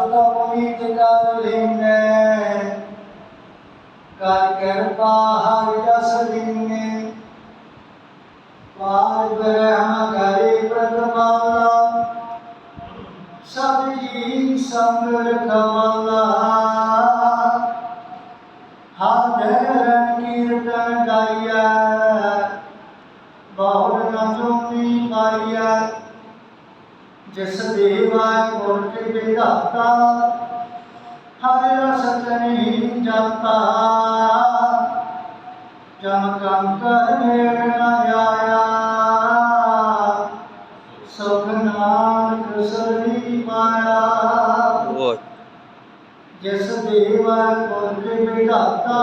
ਪਤ ਦਾ ਪੁਨੀਤ ਕਰ ਲਿਨੇ ਕਰ ਕਿਰਪਾ ਹਰਿ ਜਸ ਦਿਨੇ ਪਾਰ ਬ੍ਰਹਮ ਕਰੇ ਪ੍ਰਤਮਾਲਾ ਸਭ ਜੀ ਸੰਗ ਰਖਵਾਲਾ ਹਾਜ਼ਰ ਕੀਰਤਨ ਗਾਇਆ। ਬਹੁੜ ਨੰਦੁਨੀ ਪਾਇਆ। ਜਿਸ ਦੇਵਾ ਗੁਰ ਕੇ ਵਿਧਾਤਾ ਹਰਿ ਰਸ ਤਨੀ ਜਾਤਾ ਜਮ ਕੰਕਰ ਨੇੜ ਨ ਆਇਆ। ਸੁਖ ਨਾਨਕ ਸਰਣੀ ਪਾਇਆ। ਜਿਸ ਦੇਵਾ ਗੁਰ ਕੇ ਵਿਧਾਤਾ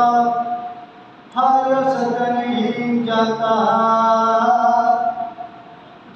ਹਰਿ ਰਸ ਤਨੀ ਜਾਤਾ